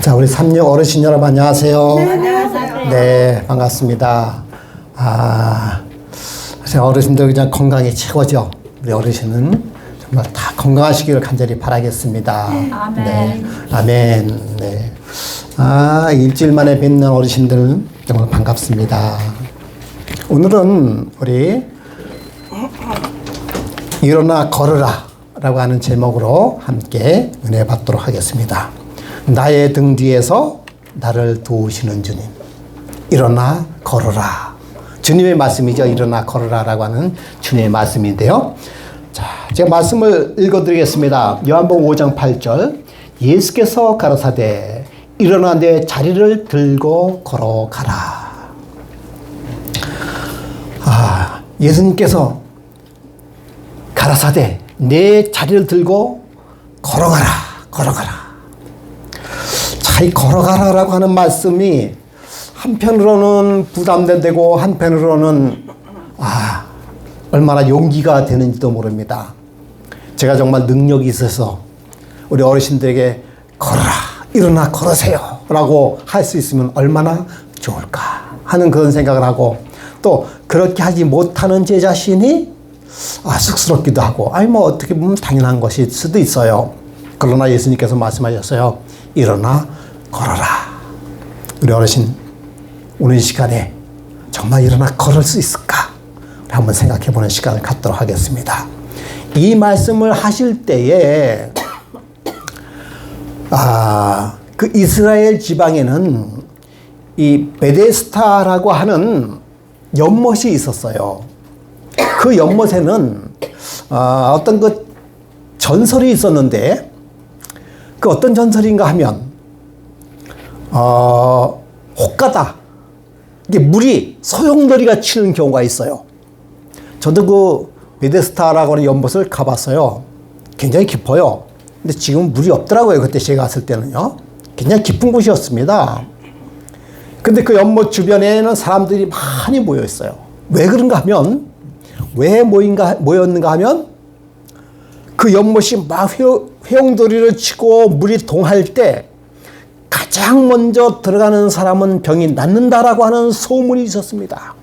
자, 우리 삼육 어르신 여러분 안녕하세요. 안녕하세요. 네, 반갑습니다. 아, 사실 어르신들 그냥 건강이 최고죠. 우리 어르신은 정말 다 건강하시기를 간절히 바라겠습니다. 아멘. 네, 아멘. 네. 아, 일주일 만에 뵙는 어르신들 정말 반갑습니다. 오늘은 우리 일어나 걸으라 라고 하는 제목으로 함께 은혜 받도록 하겠습니다. 나의 등 뒤에서 나를 도우시는 주님. 일어나 걸어라. 주님의 말씀이죠. 일어나 걸어라 라고 하는 주님의 말씀인데요. 자, 제가 말씀을 읽어드리겠습니다. 요한복음 5장 8절. 예수께서 가라사대 일어나 내 자리를 들고 걸어가라. 아, 예수님께서 가라사대 내 자리를 들고 걸어가라, 걸어가라. 자, 이 걸어가라라고 하는 말씀이 한편으로는 부담되고 한편으로는 아, 얼마나 용기가 되는지도 모릅니다. 제가 정말 능력이 있어서 우리 어르신들에게 걸어라, 일어나 걸으세요. 라고 할 수 있으면 얼마나 좋을까 하는 그런 생각을 하고 또 그렇게 하지 못하는 제 자신이 아, 쑥스럽기도 하고, 아니, 뭐, 어떻게 보면 당연한 것일 수도 있어요. 그러나 예수님께서 말씀하셨어요. 일어나 걸어라. 우리 어르신, 오늘 이 시간에 정말 일어나 걸을 수 있을까? 한번 생각해 보는 시간을 갖도록 하겠습니다. 이 말씀을 하실 때에, 아, 그 이스라엘 지방에는 이 베데스타라고 하는 연못이 있었어요. 그 연못에는 어, 어떤 그 전설이 있었는데 그 어떤 전설인가 하면 어, 혹가다 이게 물이 소용돌이가 치는 경우가 있어요. 저도 그 베데스타라고 하는 연못을 가봤어요. 굉장히 깊어요. 근데 지금 물이 없더라고요. 그때 제가 갔을 때는요. 굉장히 깊은 곳이었습니다. 근데 그 연못 주변에는 사람들이 많이 모여 있어요. 왜 그런가 하면 왜 모인가, 모였는가 하면 그 연못이 막 회, 회용돌이를 치고 물이 동할 때 가장 먼저 들어가는 사람은 병이 낫는다라고 하는 소문이 있었습니다.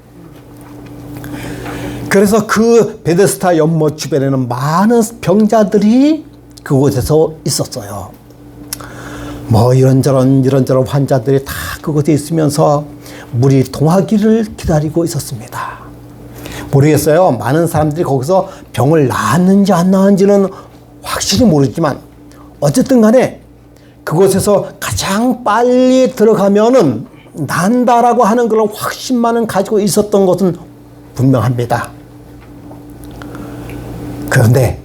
그래서 그 베데스타 연못 주변에는 많은 병자들이 그곳에서 있었어요. 뭐 이런저런 이런저런 환자들이 다 그곳에 있으면서 물이 동하기를 기다리고 있었습니다. 모르겠어요. 많은 사람들이 거기서 병을 낳았는지 안 낳았는지는 확실히 모르지만 어쨌든 간에 그곳에서 가장 빨리 들어가면은 난다라고 하는 그런 확신만은 가지고 있었던 것은 분명합니다. 그런데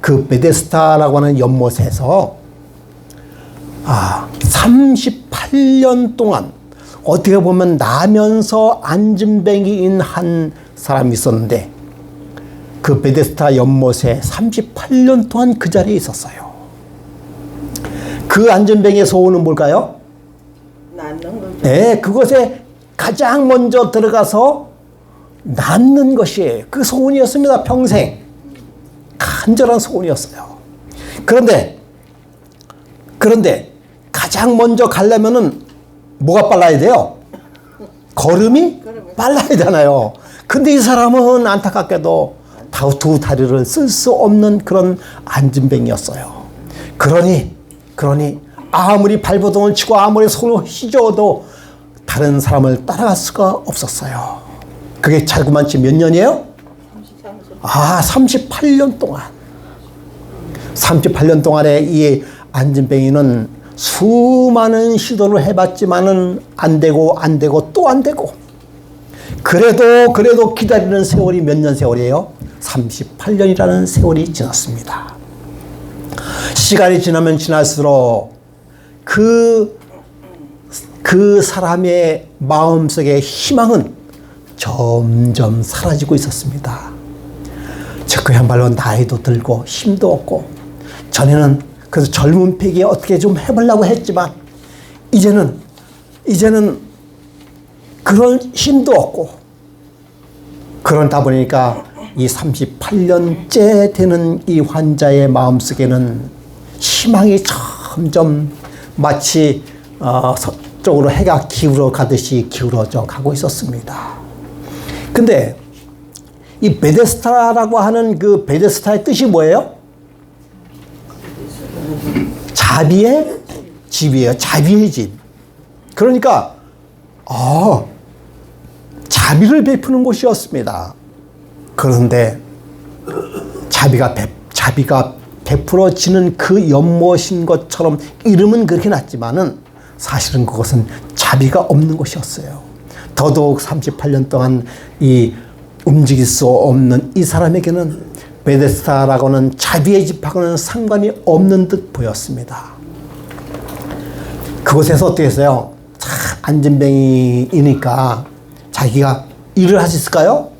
그 베데스타라고 하는 연못에서 아, 38년 동안 어떻게 보면 나면서 안진뱅이인 한 사람이 있었는데 그 베데스타 연못에 38년 동안 그 자리에 있었어요. 그 안전뱅이의 소원은 뭘까요? 낳는 거죠. 네, 그곳에 가장 먼저 들어가서 낳는 것이 그 소원이었습니다. 평생. 간절한 소원이었어요. 그런데, 그런데 가장 먼저 가려면은 뭐가 빨라야 돼요? 걸음이 빨라야 되잖아요. 근데 이 사람은 안타깝게도 두 다리를 쓸 수 없는 그런 안진뱅이였어요. 그러니, 그러니 아무리 발버둥을 치고 아무리 손을 휘저어도 다른 사람을 따라갈 수가 없었어요. 그게 자그만 치 몇 년이에요? 아, 38년 동안. 38년 동안에 이 안진뱅이는 수많은 시도를 해봤지만은 안 되고 안 되고 또 안 되고 그래도 그래도 기다리는 세월이 몇 년 세월이에요? 38년이라는 세월이 지났습니다. 시간이 지나면 지날수록 그, 그 사람의 마음속의 희망은 점점 사라지고 있었습니다. 저 그야말로 나이도 들고 힘도 없고 전에는 그래서 젊은 패기에 어떻게 좀 해보려고 했지만 이제는 이제는 그런 힘도 없고 그러다 보니까 이 38년째 되는 이 환자의 마음속에는 희망이 점점 마치 어, 서쪽으로 해가 기울어 가듯이 기울어져 가고 있었습니다. 근데 이 베데스타라고 하는 그 베데스타의 뜻이 뭐예요? 자비의 집이에요. 자비의 집. 그러니까 아 자비를 베푸는 곳이었습니다. 그런데 자비가 베, 자비가 베풀어지는 그 연못인 것처럼 이름은 그렇게 났지만은 사실은 그것은 자비가 없는 곳이었어요. 더더욱 38년 동안 이 움직일 수 없는 이 사람에게는 베데스타라고는 자비의 집하고는 상관이 없는 듯 보였습니다. 그곳에서 어떻게 했어요? 참 안전뱅이니까 자기가 일을 할 수 있을까요?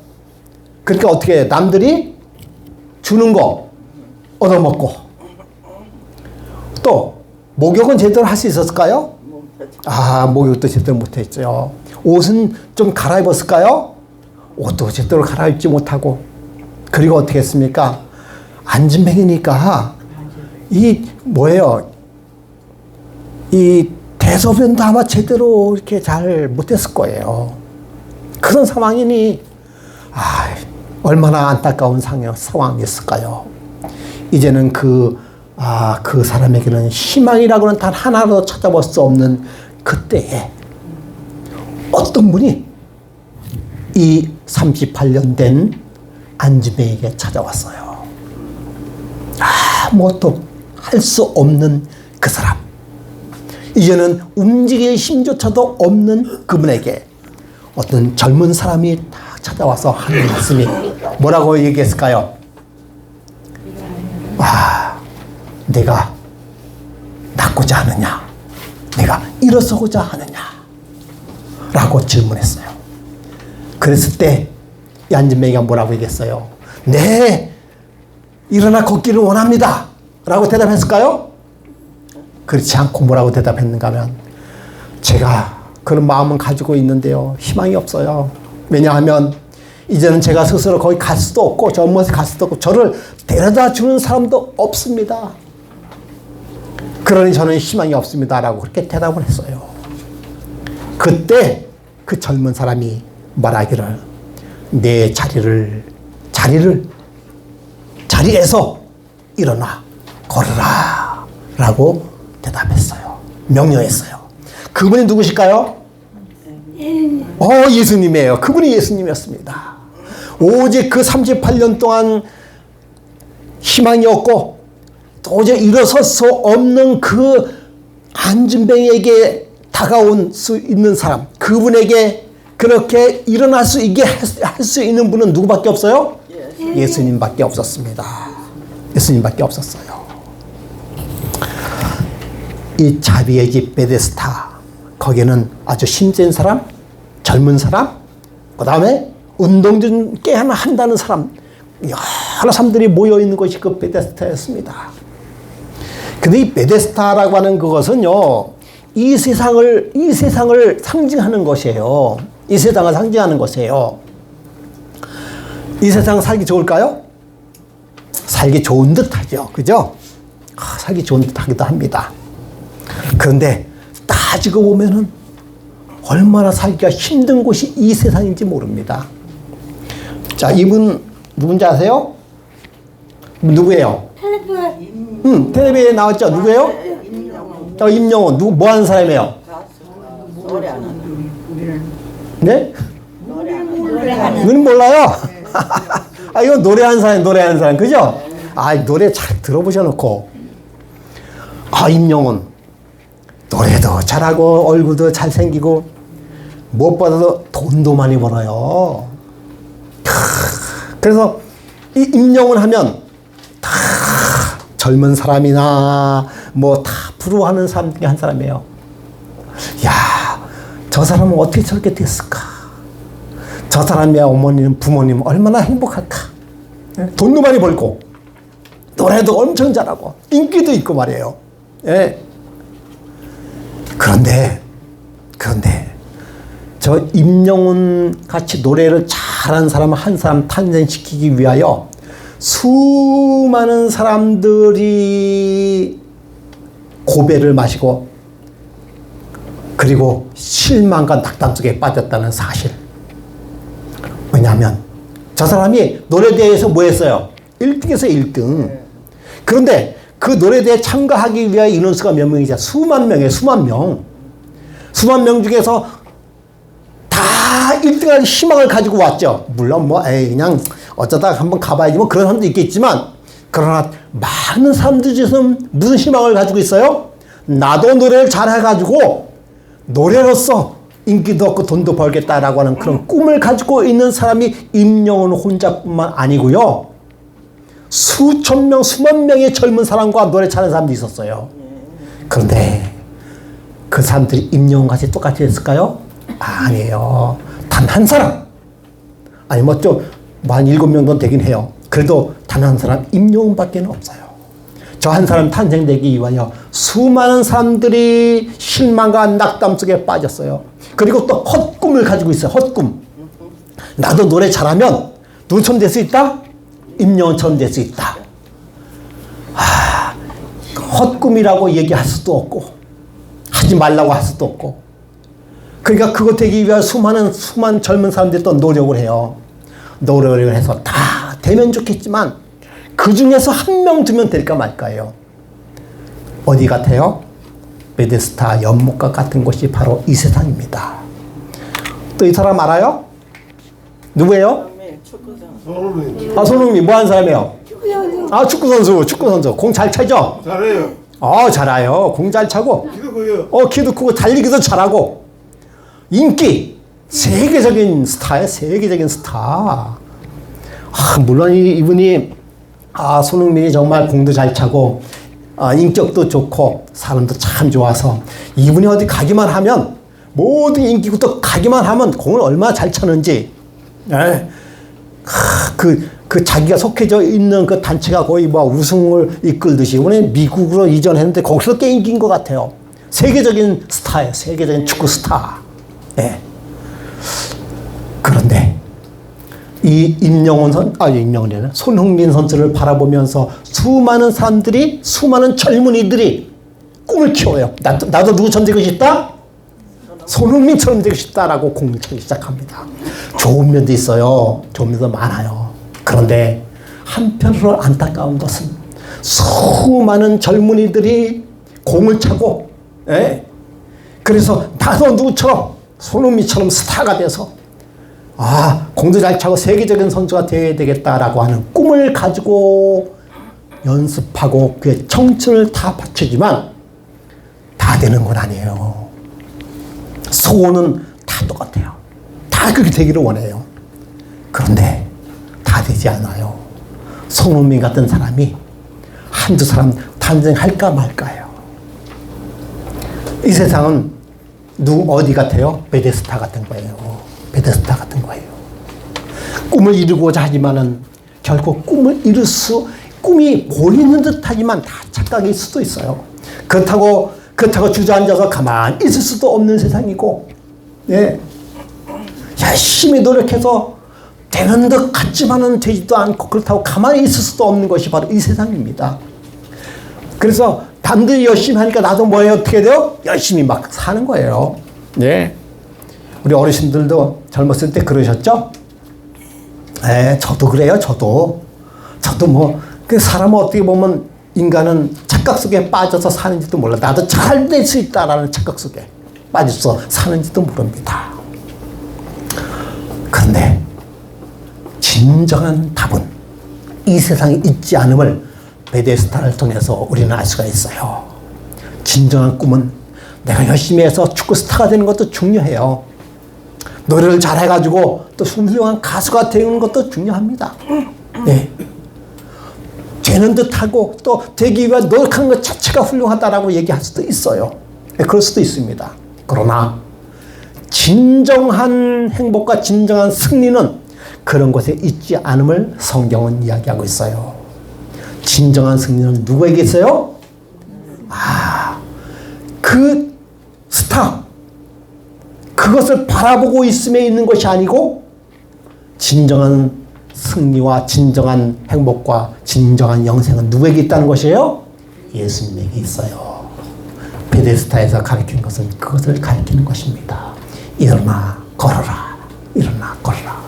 그러니까 어떻게 해요? 남들이 주는 거 얻어먹고 또 목욕은 제대로 할 수 있었을까요? 아 목욕도 제대로 못했죠. 옷은 좀 갈아입었을까요? 옷도 제대로 갈아입지 못하고 그리고 어떻게 했습니까? 안전뱅이니까 이 뭐예요? 이 대소변도 아마 제대로 이렇게 잘 못했을 거예요. 그런 상황이니 아 얼마나 안타까운 상황, 상황이었을까요? 이제는 그, 아, 그 사람에게는 희망이라고는 단 하나도 찾아볼 수 없는 그때에 어떤 분이 이 38년 된 안지배에게 찾아왔어요. 아무것도 할 수 없는 그 사람. 이제는 움직일 힘조차도 없는 그분에게 어떤 젊은 사람이 딱 찾아와서 하는 말씀이 뭐라고 얘기했을까요? 와, 내가 낫고자 하느냐? 내가 일어서고자 하느냐? 라고 질문했어요. 그랬을 때 얀진맹이가 뭐라고 얘기했어요? 네, 일어나 걷기를 원합니다. 라고 대답했을까요? 그렇지 않고 뭐라고 대답했는가 하면 제가 그런 마음은 가지고 있는데요. 희망이 없어요. 왜냐하면 이제는 제가 스스로 거기 갈 수도 없고 저 먼데 갈 수도 없고 저를 데려다 주는 사람도 없습니다. 그러니 저는 희망이 없습니다 라고 그렇게 대답을 했어요. 그때 그 젊은 사람이 말하기를 내 자리를 자리를 자리에서 일어나 걸으라 라고 대답했어요. 명령했어요. 그분이 누구실까요? 어, 예수님이에요. 그분이 예수님이었습니다. 오직 그 38년 동안 희망이 없고 도저히 일어설 수 없는 그 안진뱅에게 다가온 수 있는 사람, 그분에게 그렇게 일어날 수 있게 할 수 있는 분은 누구밖에 없어요? 예수님밖에 없었습니다. 예수님밖에 없었어요. 이 자비의 집 베데스타 거기는 아주 힘센 사람, 젊은 사람, 그 다음에 운동 좀 꽤나 한다는 사람, 여러 사람들이 모여 있는 것이 그 베데스타였습니다. 근데 이 베데스타라고 하는 그것은요, 이 세상을, 이 세상을 상징하는 것이에요. 이 세상을 상징하는 것이에요. 이 세상 살기 좋을까요? 살기 좋은 듯 하죠. 그죠? 아, 살기 좋은 듯 하기도 합니다. 그런데 따지고 보면은 얼마나 살기가 힘든 곳이 이 세상인지 모릅니다. 자, 이분 누군지 아세요? 누구예요? 응, 텔레비에 나왔죠? 누구예요? 어, 임영호. 누구, 뭐 하는 사람이에요? 노래하는 네? 노래하는 이건 몰라요? 아, 이건 노래하는 사람, 노래하는 사람. 그죠? 아, 노래 잘 들어보셔놓고. 아, 임영훈. 노래도 잘하고, 얼굴도 잘생기고, 무엇보다도 돈도 많이 벌어요. 크, 그래서 이 임영훈 하면 다 젊은 사람이나 뭐 다 부러워하는 사람 중에 한 사람이에요. 야, 저 사람은 어떻게 저렇게 됐을까? 저 사람의 어머니는 부모님 얼마나 행복할까? 예? 돈도 많이 벌고 노래도 엄청 잘하고 인기도 있고 말이에요. 예. 그런데 그런데 저 임영훈 같이 노래를 잘하는 사람 한 사람 탄생시키기 위하여 수많은 사람들이 고배를 마시고 그리고 실망과 낙담 속에 빠졌다는 사실. 왜냐하면 저 사람이 노래대회에서 뭐 했어요? 1등에서 1등. 그런데 그 노래대회 참가하기 위한 인원수가 몇 명이죠? 수만 명이에요, 수만 명. 수만 명 중에서 다 1등할 희망을 가지고 왔죠. 물론 뭐, 에이, 그냥 어쩌다 한번 가봐야지 뭐 그런 사람도 있겠지만, 그러나 많은 사람들 중에서는 무슨 희망을 가지고 있어요? 나도 노래를 잘해가지고 노래로서 인기도 얻고 돈도 벌겠다라고 하는 그런 꿈을 가지고 있는 사람이 임영훈 혼자뿐만 아니고요. 수천 명, 수만 명의 젊은 사람과 노래 잘하는 사람도 있었어요. 그런데 그 사람들이 임영웅 같이 똑같이 했을까요? 아니에요. 단 한 사람. 아니 뭐좀한 일곱 명도 되긴 해요. 그래도 단 한 사람 임영웅 밖에 없어요. 저 한 사람 탄생되기 위하여 수많은 사람들이 실망과 낙담 속에 빠졌어요. 그리고 또 헛꿈을 가지고 있어요. 헛꿈. 나도 노래 잘하면 누구처럼 될 수 있다? 임영웅처럼 될 수 있다. 아, 헛꿈이라고 얘기할 수도 없고 하지 말라고 할 수도 없고. 그러니까 그거 되기 위한 수많은 수많은 젊은 사람들이 또 노력을 해요. 노력을 해서 다 되면 좋겠지만 그 중에서 한 명 두면 될까 말까요. 어디 같아요? 메데스타 연못과 같은 곳이 바로 이 세상입니다. 또 이 사람 알아요? 누구예요? 손흥민 아 손흥민 뭐 하는 사람이에요? 아 축구 선수, 축구 선수 공 잘 차죠? 잘해요. 어 잘해요. 공 잘 차고 기도 커요. 어 키도 크고 달리기도 잘하고 인기 세계적인 스타예요 세계적인 스타 아, 물론 이, 이분이 아 손흥민이 정말 공도 잘 차고 아, 인격도 좋고 사람도 참 좋아서 이분이 어디 가기만 하면 모든 인기부터 가기만 하면 공을 얼마나 잘 차는지 에, 하, 그, 그 자기가 속해져 있는 그 단체가 거의 뭐 우승을 이끌듯이 이번에 미국으로 이전했는데 거기서 꽤 인기인 것 같아요. 세계적인 스타예요. 세계적인 축구 스타. 예. 그런데 이 임영훈 선, 아, 임영훈이네. 손흥민 선수를 바라보면서 수많은 사람들이, 수많은 젊은이들이 꿈을 키워요. 나도, 나도 누구처럼 되고 싶다? 손흥민처럼 되고 싶다라고 공을 차기 시작합니다. 좋은 면도 있어요. 좋은 면도 많아요. 그런데 한편으로 안타까운 것은 수많은 젊은이들이 공을 차고, 예? 그래서 나도 누구처럼 손흥민처럼 스타가 돼서 아, 공도 잘 차고 세계적인 선수가 되어야 되겠다라고 하는 꿈을 가지고 연습하고 그의 청춘을 다 바치지만 다 되는 건 아니에요. 소원은 다 똑같아요. 다 그렇게 되기를 원해요. 그런데 다 되지 않아요. 손흥민 같은 사람이 한두 사람 탄생할까 말까요. 이 세상은 누 어디 같아요? 베데스타 같은 거예요. 베데스타 같은 거예요. 꿈을 이루고자 하지만은 결코 꿈을 이룰 수 꿈이 보이는 듯하지만 다 착각일 수도 있어요. 그렇다고 그렇다고 주저앉아서 가만히 있을 수도 없는 세상이고, 예. 열심히 노력해서 되는 것 같지만은 되지도 않고 그렇다고 가만히 있을 수도 없는 것이 바로 이 세상입니다. 그래서 남들이 열심히 하니까 나도 뭐예요? 어떻게 돼요? 열심히 막 사는 거예요. 네. 우리 어르신들도 젊었을 때 그러셨죠? 네, 저도 그래요, 저도. 저도 뭐, 그 사람은 어떻게 보면 인간은 착각 속에 빠져서 사는지도 몰라. 나도 잘 될 수 있다라는 착각 속에 빠져서 사는지도 모릅니다. 그런데 진정한 답은 이 세상에 있지 않음을 베데스타를 통해서 우리는 알 수가 있어요. 진정한 꿈은 내가 열심히 해서 축구 스타가 되는 것도 중요해요. 노래를 잘해가지고 또 훌륭한 가수가 되는 것도 중요합니다. 네. 되는 듯하고 또 되기 위한 노력하는 것 자체가 훌륭하다라고 얘기할 수도 있어요. 네, 그럴 수도 있습니다. 그러나 진정한 행복과 진정한 승리는 그런 곳에 있지 않음을 성경은 이야기하고 있어요. 진정한 승리는 누구에게 있어요? 아, 그 스타. 그것을 바라보고 있음에 있는 것이 아니고, 진정한 승리와 진정한 행복과 진정한 영생은 누구에게 있다는 것이에요? 예수님에게 있어요. 베데스타에서 가르치는 것은 그것을 가르치는 것입니다. 일어나 걸어라. 일어나 걸어라.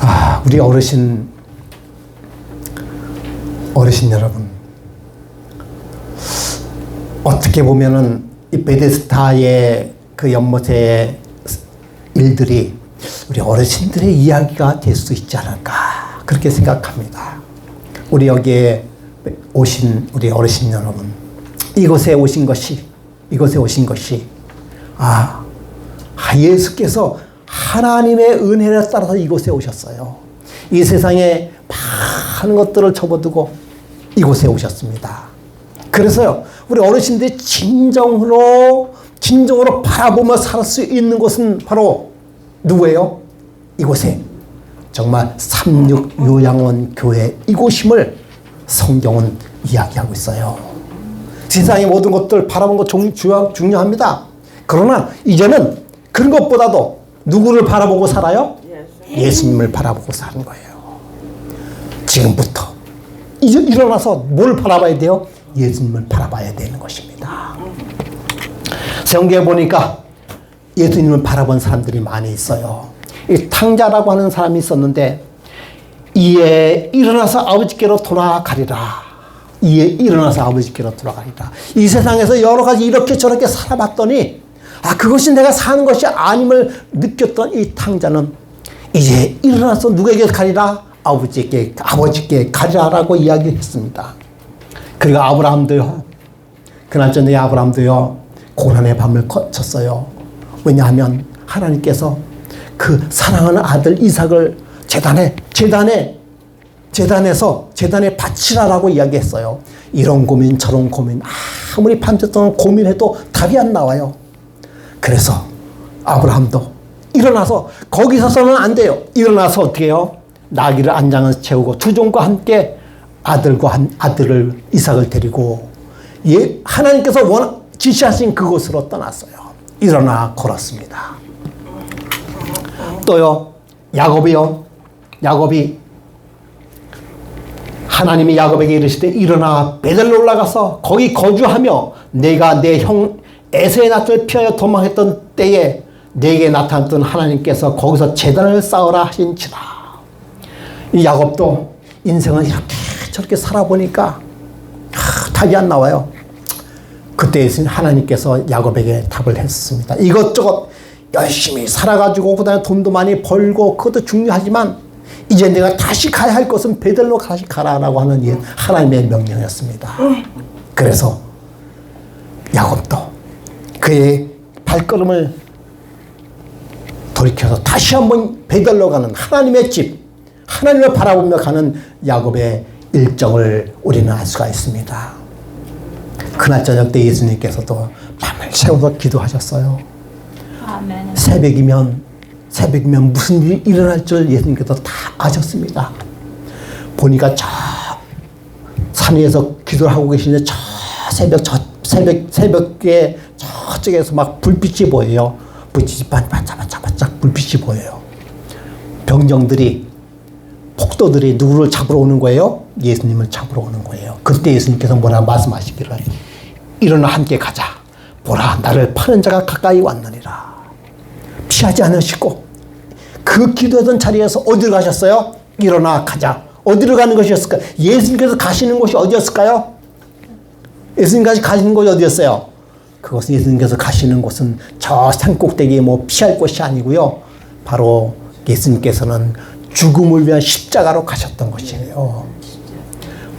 아, 우리 어르신 어르신 여러분 어떻게 보면은 이 베데스타의 그 연못의 일들이 우리 어르신들의 이야기가 될 수 있지 않을까 그렇게 생각합니다. 우리 여기에 오신 우리 어르신 여러분 이곳에 오신 것이 이곳에 오신 것이 아, 아, 예수께서 하나님의 은혜를 따라서 이곳에 오셨어요. 이 세상에 많은 것들을 접어두고 이곳에 오셨습니다. 그래서요, 우리 어르신들이 진정으로, 진정으로 바라보며 살 수 있는 곳은 바로 누구예요? 이곳에. 정말 삼육 요양원 교회 이곳임을 성경은 이야기하고 있어요. 세상의 모든 것들 바라보는 것 중요합니다. 그러나 이제는 그런 것보다도 누구를 바라보고 살아요? 예수님을 바라보고 사는 거예요. 지금부터 이제 일어나서 뭘 바라봐야 돼요? 예수님을 바라봐야 되는 것입니다. 성경에 보니까 예수님을 바라본 사람들이 많이 있어요. 이 탕자라고 하는 사람이 있었는데 이에 일어나서 아버지께로 돌아가리라. 이에 일어나서 아버지께로 돌아가리라. 이 세상에서 여러 가지 이렇게 저렇게 살아봤더니 아 그것이 내가 사는 것이 아님을 느꼈던 이 탕자는 이제 일어나서 누구에게 가리라? 아버지께 아버지께 가리라라고 이야기했습니다. 그리고 아브라함도요. 그날 저녁에 아브라함도요. 고난의 밤을 거쳤어요. 왜냐하면 하나님께서 그 사랑하는 아들 이삭을 재단에 재단에 재단에서 재단에 바치라라고 이야기했어요. 이런 고민 저런 고민 아무리 밤새도록 고민해도 답이 안 나와요. 그래서 아브라함도 일어나서 거기 서서는 안 돼요. 일어나서 어떻게 해요? 나귀를 안장을 채우고 두 종과 함께 아들과 한 아들을 이삭을 데리고 예 하나님께서 원 지시하신 그곳으로 떠났어요. 일어나 걸었습니다. 또요 야곱이요 야곱이 하나님이 야곱에게 이르시되 일어나 베델로 올라가서 거기 거주하며 내가 내 형 에서의 낯을 피하여 도망했던 때에 내게 나타났던 하나님께서 거기서 재단을 쌓으라 하신지라 이 야곱도 인생을 이렇게 저렇게 살아보니까 아, 답이 안 나와요 그때 하나님께서 야곱에게 답을 했습니다 이것저것 열심히 살아가지고 그다음에 돈도 많이 벌고 그것도 중요하지만 이제 내가 다시 가야 할 것은 베델로 다시 가라라고 하는 이 하나님의 명령이었습니다. 그래서 야곱도 그의 발걸음을 돌이켜서 다시 한번 베델로 가는 하나님의 집, 하나님을 바라보며 가는 야곱의 일정을 우리는 알 수가 있습니다. 그날 저녁 때 예수님께서도 밤을 새워서 기도하셨어요. 아멘. 새벽이면 새벽이면 무슨 일이 일어날 줄 예수님께서 다 아셨습니다. 보니까 저 산 위에서 기도를 하고 계시는데 저 새벽 저 새벽 새벽에 저쪽에서 막 불빛이 보여요. 불빛이 반짝반짝 반짝 불빛이 보여요. 병정들이 폭도들이 누구를 잡으러 오는 거예요? 예수님을 잡으러 오는 거예요. 그때 예수님께서 뭐라 말씀하시기를 일어나 함께 가자. 보라 나를 파는 자가 가까이 왔느니라. 피하지 않으시고 그 기도하던 자리에서 어디로 가셨어요? 일어나 가자. 어디로 가는 것이었을까요? 예수님께서 가시는 곳이 어디였을까요? 예수님까지 가시는 곳이 어디였어요? 그것은 예수님께서 가시는 곳은 저 산꼭대기에 뭐 피할 곳이 아니고요. 바로 예수님께서는 죽음을 위한 십자가로 가셨던 것이에요.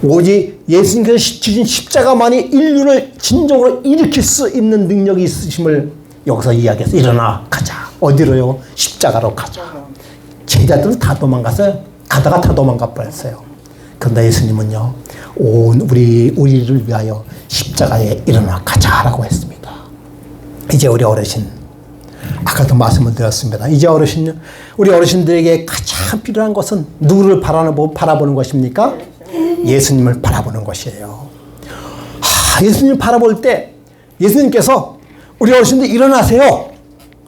오직 예수님께서 지신 십자가만이 인류를 진정으로 일으킬 수 있는 능력이 있으심을 여기서 이야기해서 일어나 가자. 어디로요? 십자가로 가자. 제자들은 다 도망갔어요. 가다가 다 도망가 버렸어요. 그런데 예수님은요, 온 우리 우리를 위하여 십자가에 일어나 가자라고 했습니다. 이제 우리 어르신 아까도 말씀을 드렸습니다. 이제 어르신 우리 어르신들에게 가장 필요한 것은 누구를 바라보, 바라보는 것입니까? 예수님을 바라보는 것이에요. 하, 예수님 바라볼 때 예수님께서 우리 어르신들 일어나세요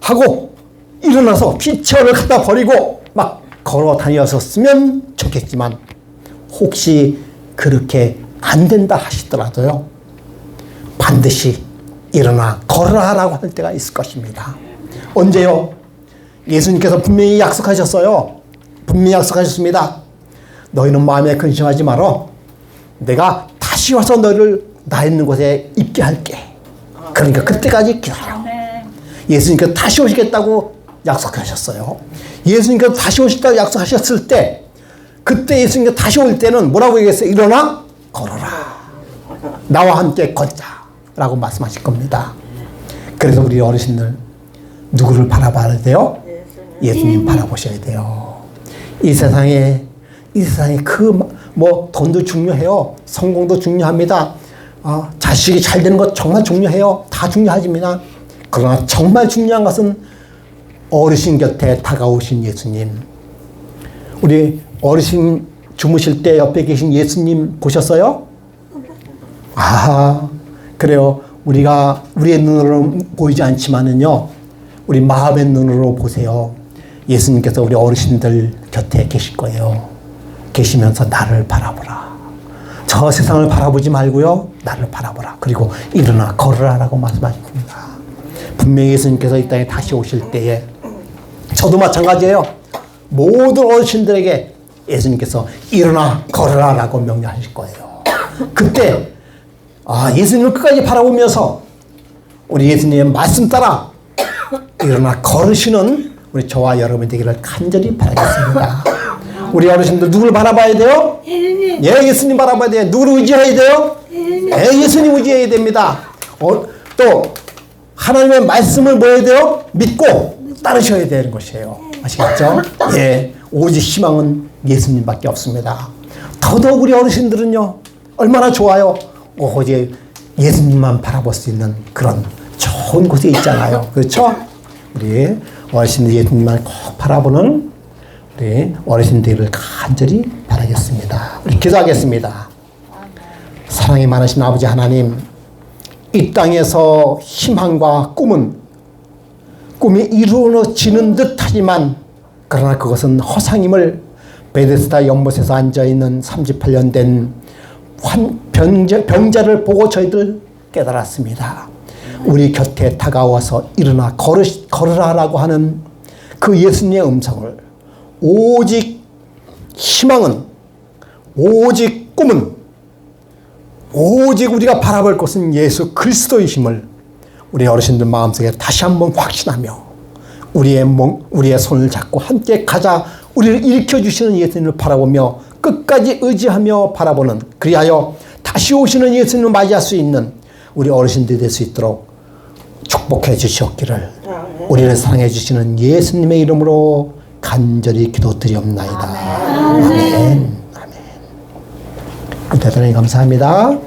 하고 일어나서 휠체어를 갖다 버리고 막 걸어 다녔었으면 좋겠지만 혹시 그렇게 안 된다 하시더라도요 반드시 일어나 걸어라라고 할 때가 있을 것입니다. 언제요? 예수님께서 분명히 약속하셨어요. 분명히 약속하셨습니다. 너희는 마음에 근심하지 말어. 내가 다시 와서 너희를 나 있는 곳에 있게 할게. 그러니까 그때까지 기다려. 예수님께서 다시 오시겠다고 약속하셨어요. 예수님께서 다시 오시겠다고 약속하셨을 때, 그때 예수님께서 다시 올 때는 뭐라고 얘기했어요? 일어나 걸어라. 나와 함께 걷자. 라고 말씀하실 겁니다. 그래서 우리 어르신들, 누구를 바라봐야 돼요? 예수님 바라보셔야 돼요. 이 세상에, 이 세상에 그, 뭐, 돈도 중요해요. 성공도 중요합니다. 아, 자식이 잘 되는 것 정말 중요해요. 다 중요하지만, 그러나 정말 중요한 것은 어르신 곁에 다가오신 예수님. 우리 어르신 주무실 때 옆에 계신 예수님 보셨어요? 아, 그래요. 우리가 우리의 눈으로 보이지 않지만은요, 우리 마음의 눈으로 보세요. 예수님께서 우리 어르신들 곁에 계실 거예요. 계시면서 나를 바라보라. 저 세상을 바라보지 말고요, 나를 바라보라. 그리고 일어나 걸으라라고 말씀하십니다. 분명히 예수님께서 이 땅에 다시 오실 때에 저도 마찬가지예요. 모든 어르신들에게 예수님께서 일어나 걸으라라고 명령하실 거예요. 그때 아 예수님을 끝까지 바라보면서 우리 예수님의 말씀 따라 일어나 걸으시는 우리 저와 여러분 되기를 간절히 바라겠습니다. 우리 어르신들 누굴 바라봐야 돼요? 예, 예수님 바라봐야 돼요. 누구를 의지해야 돼요? 예, 예수님 의지해야 됩니다. 어, 또 하나님의 말씀을 뭐 해야 돼요? 믿고 따르셔야 되는 것이에요. 아시겠죠? 예, 오직 희망은 예수님밖에 없습니다. 더더욱 우리 어르신들은요, 얼마나 좋아요. 오직 예수님만 바라볼 수 있는 그런 좋은 곳에 있잖아요. 그렇죠? 우리 어르신들 예수님만 꼭 바라보는 우리 어르신들을 간절히 바라겠습니다. 우리 기도하겠습니다. 사랑이 많으신 아버지 하나님, 이 땅에서 희망과 꿈은 꿈이 이루어지는 듯 하지만 그러나 그것은 허상임을 베데스다 연못에서 앉아 있는 38년 된 환, 병자, 병자를 보고 저희들 깨달았습니다. 우리 곁에 다가와서 일어나 걸으, 걸으라라고 하는 그 예수님의 음성을 오직 희망은 오직 꿈은 오직 우리가 바라볼 것은 예수 그리스도이심을 우리 어르신들 마음속에 다시 한번 확신하며 우리의 몸, 우리의 손을 잡고 함께 가자. 우리를 일으켜 주시는 예수님을 바라보며 끝까지 의지하며 바라보는 그리하여 다시 오시는 예수님을 맞이할 수 있는 우리 어르신들이 될 수 있도록 축복해 주시옵기를 우리를 사랑해 주시는 예수님의 이름으로 간절히 기도드리옵나이다. 아멘. 아멘. 대단히 감사합니다.